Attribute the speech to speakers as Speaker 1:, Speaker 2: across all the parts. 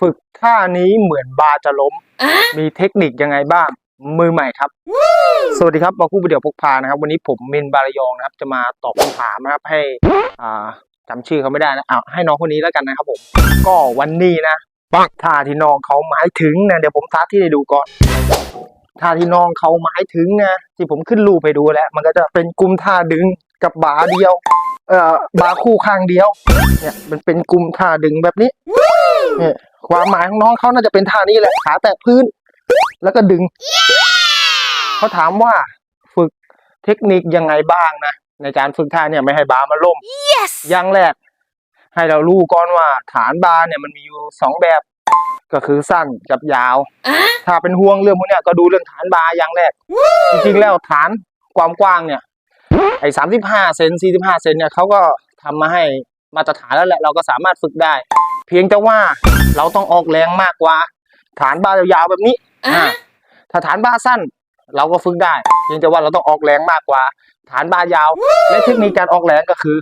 Speaker 1: ฝึกท่านี้เหมือนบาจะล้ม มีเทคนิคยังไงบ้าง มือใหม่ครับ สวัสดีครับบาคู่ประเดี๋ยวพกพานะครับ วันนี้ผมมินบารยองนะครับ จะมาตอบคำถามนะครับให้อ่าจำชื่อเขาไม่ได้นะอ่าให้น้องคนนี้แล้วกันนะครับผม ก็วันนี้นะปังท่าที่น้องเขาหมายถึงนะเดี๋ยวผมท้าที่ให้ดูก่อนท่าที่น้องเขาหมายถึงนะที่ผมขึ้นรูปไปดูแล้ว มันก็จะเป็นกลุ่มท่าดึงกับบาเดียว เอ่อบาคู่ข้างเดียว เนี่ยมันเป็นกลุ่มท่าดึงแบบนี้เนี่ย ความหมายของน้องเขาน่าจะเป็นท่านี้แหละขาแตะพื้น แล้วก็ดึง เขาถามว่าฝึกเทคนิคยังไงบ้างนะในการฝึกท่าเนี่ยไม่ให้บามาล่ม
Speaker 2: yes
Speaker 1: อย่างแรก ให้เรารู้ก่อนว่าฐานบาเนี่ยมันมีอยู่สองแบบ ก็คือสั้นกับยาว ถ้าเป็นห่วงเรื่องพวกเนี้ยก็ดูเรื่องฐานบาอย่างแรก จริงๆแล้วฐานความกว้างเนี่ย ไอ้สามสิบห้าเซนสี่สิบห้าเซนเนี่ยเขาก็ทำมาให้มาตรฐานแล้วแหละเราก็สามารถฝึกได้ เพียงแต่ว่า เราต้องออกแรงมากกว่า ฐานบายาวๆแบบนี้
Speaker 2: อะ
Speaker 1: ถ้าฐานบาสั้น เราก็ฝึกได้เพียงแต่ว่าเราต้องออกแรงมากกว่า ฐานบายาว และเทคนิคการออกแรงก็คือ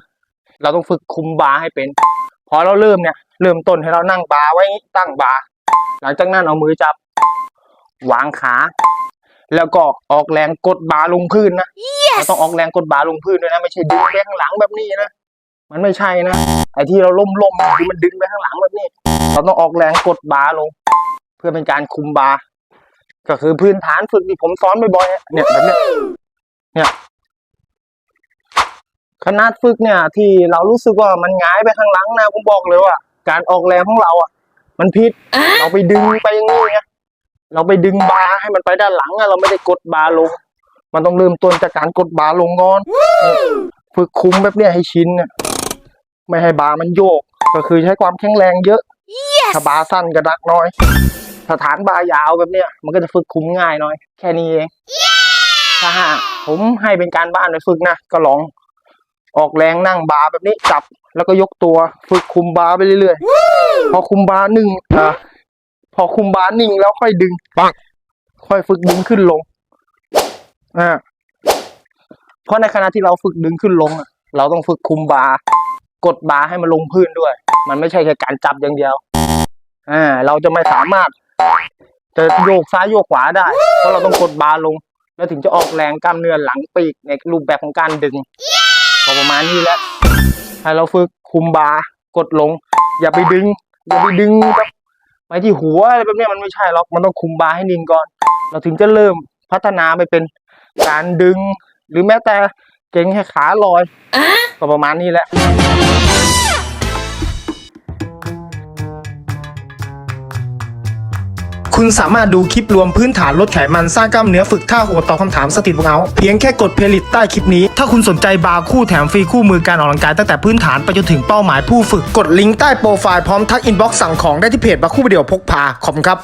Speaker 1: เราต้องฝึกคุมบาให้เป็น พอเราเริ่มเนี่ยเริ่มต้นให้เรานั่งบาไว้อย่างงี้ตั้งบาหลังจากนั้นเอามือจับวางขา แล้วก็ออกแรงกดบาลงพื้นนะเราต้องออกแรงกดบาลงพื้นด้วยนะ ไม่ใช่ดึงไปข้างหลังแบบนี้นะ มันไม่ใช่นะไอ้ที่เราล้มล้มคือมันดึงไปข้างหลังแบบนี้ เราต้องออกแรงกดบาลง เพื่อเป็นการคุมบาก็คือพื้นฐานฝึกที่ผมสอนบ่อยๆเนี่ยแบบเนี้ยเนี่ยขนาดฝึกเนี่ย ที่เรารู้สึกว่ามันหงายไปข้างหลังนะผมบอกเลยว่า การออกแรงของเราอะ มันผิดเราไปดึงไปอย่างนี้ไงเราไปดึงบาให้มันไปด้านหลังอะเราไม่ได้กดบาลง มันต้องเริ่มต้นจากการกดบาลงก่อนฝึกคุมแบบเนี้ยให้ชินเนี่ย ไม่ให้บามันโยก ก็คือใช้ความแข็งแรงเยอะถ้าบาสั้นก็ดักน้อยถ้าฐานบายาวแบบเนี้ยมันก็จะฝึกคุมง่ายหน่อย แค่นี้เองถ้าหากผมให้เป็นการบ้านไปฝึกนะก็ลองออกแรงนั่งบาแบบนี้จับแล้วก็ยกตัวฝึกคุมบาไปเรื่อยๆ พอคุมบาหนึ่งอะพอคุมบานิ่งแล้วค่อยดึงปังค่อยฝึกดึงขึ้นลงอ่าเพราะในขณะที่เราฝึกดึงขึ้นลงอะเราต้องฝึกคุมบา กดบาให้มันลงพื้นด้วย มันไม่ใช่แค่การจับอย่างเดียวอ่าเราจะไม่สามารถจะโยกซ้ายโยกขวาได้ เพราะเราต้องกดบาลง แล้วถึงจะออกแรงกล้ามเนื้อหลังปีกในรูปแบบของการดึงก็ประมาณนี้แหละให้เราฝึกคุมบากดลง อย่าไปดึง อย่าไปดึงแบบไปที่หัวอะไรแบบเนี้ยมันไม่ใช่หรอกมันต้องคุมบาให้นิ่งก่อน เราถึงจะเริ่มพัฒนาไปเป็นการดึง หรือแม้แต่เก่งแค่ขาลอยก็ประมาณนี้แหละ
Speaker 3: คุณสามารถดูคลิปรวมพื้นฐานลดไขมันสร้างกล้ามเนื้อฝึกท่าโหดตอบคำถามสติดวงเอาเพียงแค่กดเพลย์ลิสต์ใต้คลิปนี้ ถ้าคุณสนใจบาร์คู่แถมฟรีคู่มือการออกกำลังกายตั้งแต่พื้นฐานไปจนถึงเป้าหมายผู้ฝึกกดลิงก์ใต้โปรไฟล์พร้อมทักอินบ็อกซ์สั่งของได้ที่เพจบาร์คู่วิดีโอพกพาขอบคุณครับ